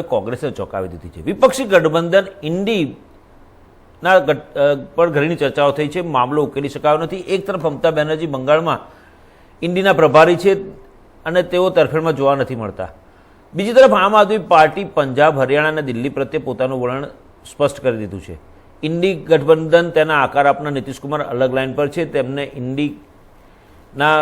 કોંગ્રેસે ચોંકાવી દીધી છે. વિપક્ષી ગઠબંધન ઇન્ડી ના પર ઘણી ચર્ચાઓ થઈ છે, મામલો ઉકેલી શકાયો નથી. એક તરફ મમતા બેનર્જી બંગાળમાં ઇન્ડીના પ્રભારી છે અને તેઓ તરફેણમાં જોવા નથી મળતા. બીજી તરફ આમ આદમી પાર્ટી પંજાબ, હરિયાણા અને દિલ્હી પ્રત્યે પોતાનું વલણ સ્પષ્ટ કરી દીધું છે. ઇન્ડી ગઠબંધન તેના આકાર આપનાર નીતિશકુમાર અલગ લાઇન પર છે. તેમને ઇન્ડીના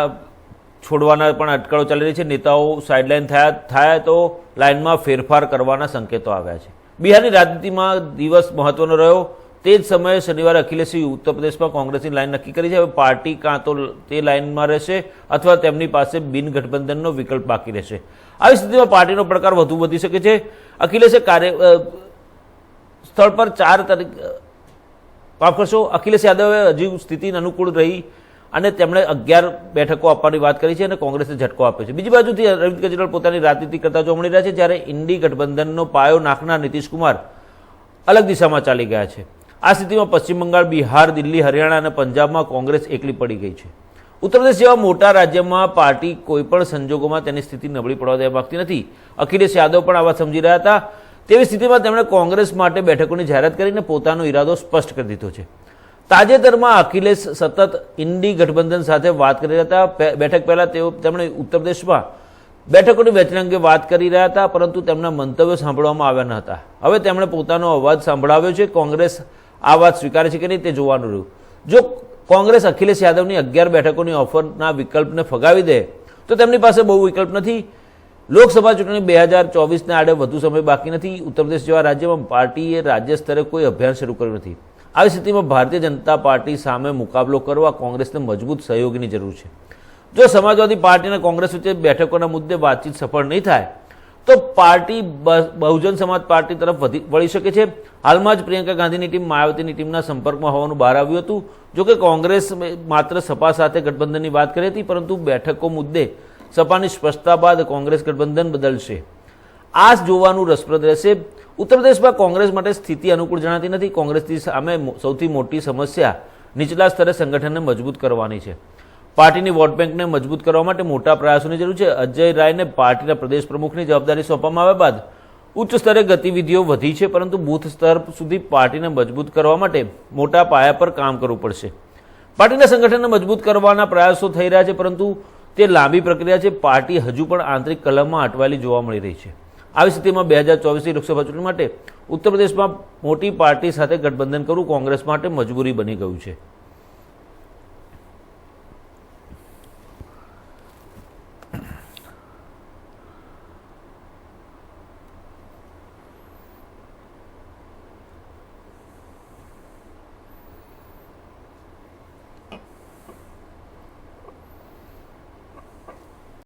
છોડવાના પણ અટકળો ચાલી રહી છે. નેતાઓ સાઇડલાઇન થયા, થાય તો લાઇનમાં ફેરફાર કરવાના સંકેતો આવ્યા છે. બિહારની રાજનીતિમાં દિવસ મહત્વનો રહ્યો. તે જ સમયે શનિવારે અખિલેશે ઉત્તર પ્રદેશમાં કોંગ્રેસની લાઇન નક્કી કરી છે. હવે પાર્ટી કાં તો તે લાઇનમાં રહેશે અથવા તેમની પાસે બિન ગઠબંધનનો વિકલ્પ બાકી રહેશે. આવી સ્થિતિમાં પાર્ટીનો પડકાર વધુ વધી શકે છે. અખિલેશે કાર્ય સ્થળ પર ચાર તારીખ માફ કરશો, અખિલેશ યાદવે હજી સ્થિતિ અનુકૂળ રહી અને તેમણે અગિયાર બેઠકો આપવાની વાત કરી છે અને કોંગ્રેસને ઝટકો આપ્યો છે. બીજી બાજુથી અરવિંદ કેજરીવાલ પોતાની રાજનીતિ કરતા જોવા મળી રહ્યા છે, જ્યારે ઇન્ડી ગઠબંધનનો પાયો નાખનાર નીતિશકુમાર અલગ દિશામાં ચાલી ગયા છે. આ સ્થિતિમાં પશ્ચિમ બંગાળ, બિહાર, દિલ્હી, હરિયાણા અને પંજાબમાં કોંગ્રેસ એકલી પડી ગઈ છે. ઉત્તર પ્રદેશ જેવા મોટા રાજ્યમાં પાર્ટી કોઈપણ સંજોગોમાં તેની સ્થિતિ નબળી પડવા દેવા માગતી નથી. અખિલેશ યાદવ પણ આ વાત સમજી રહ્યા હતા. તેવી સ્થિતિમાં તેમણે કોંગ્રેસ માટે બેઠકોની જાહેરાત કરીને પોતાનો ઈરાદો સ્પષ્ટ કરી દીધો છે. તાજેતરમાં અખિલેશ સતત ઇન્ડી ગઠબંધન સાથે વાત કરી રહ્યા હતા. બેઠક પહેલા તેઓ, તેમણે ઉત્તર પ્રદેશમાં બેઠકોની વહેંચણી અંગે વાત કરી રહ્યા હતા, પરંતુ તેમના મંતવ્યો સાંભળવામાં આવ્યા ન હતા. હવે તેમણે પોતાનો અવાજ સાંભળાવ્યો છે. કોંગ્રેસ આ વાત સ્વીકારે છે કે નહીં તે જોવાનું રહ્યું. જો કોંગ્રેસ અખિલેશ યાદવની અગિયાર બેઠકોની ઓફરના વિકલ્પને ફગાવી દે, તો તેમની પાસે બહુ વિકલ્પ નથી. લોકસભા ચૂંટણી બે હજાર ચોવીસના આડે વધુ સમય બાકી નથી. ઉત્તર પ્રદેશ જેવા રાજ્યમાં પાર્ટીએ રાજ્ય સ્તરે કોઈ અભિયાન શરૂ કર્યું નથી. આવી સ્થિતિમાં ભારતીય જનતા પાર્ટી સામે મુકાબલો કરવા કોંગ્રેસને મજબૂત સહયોગની જરૂર છે. જો સમાજવાદી પાર્ટી અને કોંગ્રેસ વચ્ચે બેઠકોના મુદ્દે વાતચીત સફળ નહીં થાય, તો પાર્ટી બહુજન સમાજ પાર્ટી તરફ વળી શકે છે. હાલમાં જ પ્રિયંકા ગાંધીની ટીમ માયાવતીની ટીમના સંપર્કમાં હોવાનું બહાર આવ્યું હતું. જોકે કોંગ્રેસ માત્ર સપા સાથે ગઠબંધનની વાત કરી હતી, પરંતુ બેઠકો મુદ્દે સપાની સ્પષ્ટતા બાદ કોંગ્રેસ ગઠબંધન બદલશે. આ જોવાનું રસપ્રદ રહેશે. ઉત્તર પ્રદેશમાં કોંગ્રેસ માટે સ્થિતિ અનુકૂળ જણાતી નથી. કોંગ્રેસની સામે સૌથી મોટી સમસ્યા નીચલા સ્તરે સંગઠનને મજબૂત કરવાની છે. પાર્ટીની વોટ બેંકને મજબૂત કરવા માટે મોટા પ્રયાસોની જરૂર છે. અજય રાયને પાર્ટીના પ્રદેશ પ્રમુખની જવાબદારી સોંપવામાં આવ્યા બાદ ઉચ્ચ સ્તરે ગતિવિધિઓ વધી છે, પરંતુ બૂથ સ્તર સુધી પાર્ટીને મજબૂત કરવા માટે મોટા પાયા પર કામ કરવું પડશે. પાર્ટીના સંગઠનને મજબૂત કરવાના પ્રયાસો થઈ રહ્યા છે, પરંતુ તે લાંબી પ્રક્રિયા છે. પાર્ટી હજુ પણ આંતરિક કલમમાં અટવાયેલી જોવા મળી રહી છે. આવી સ્થિતિમાં બે હજાર ચોવીસની લોકસભા ચૂંટણી માટે ઉત્તર પ્રદેશમાં મોટી પાર્ટી સાથે ગઠબંધન કરવું કોંગ્રેસ માટે મજબૂરી બની ગયું છે.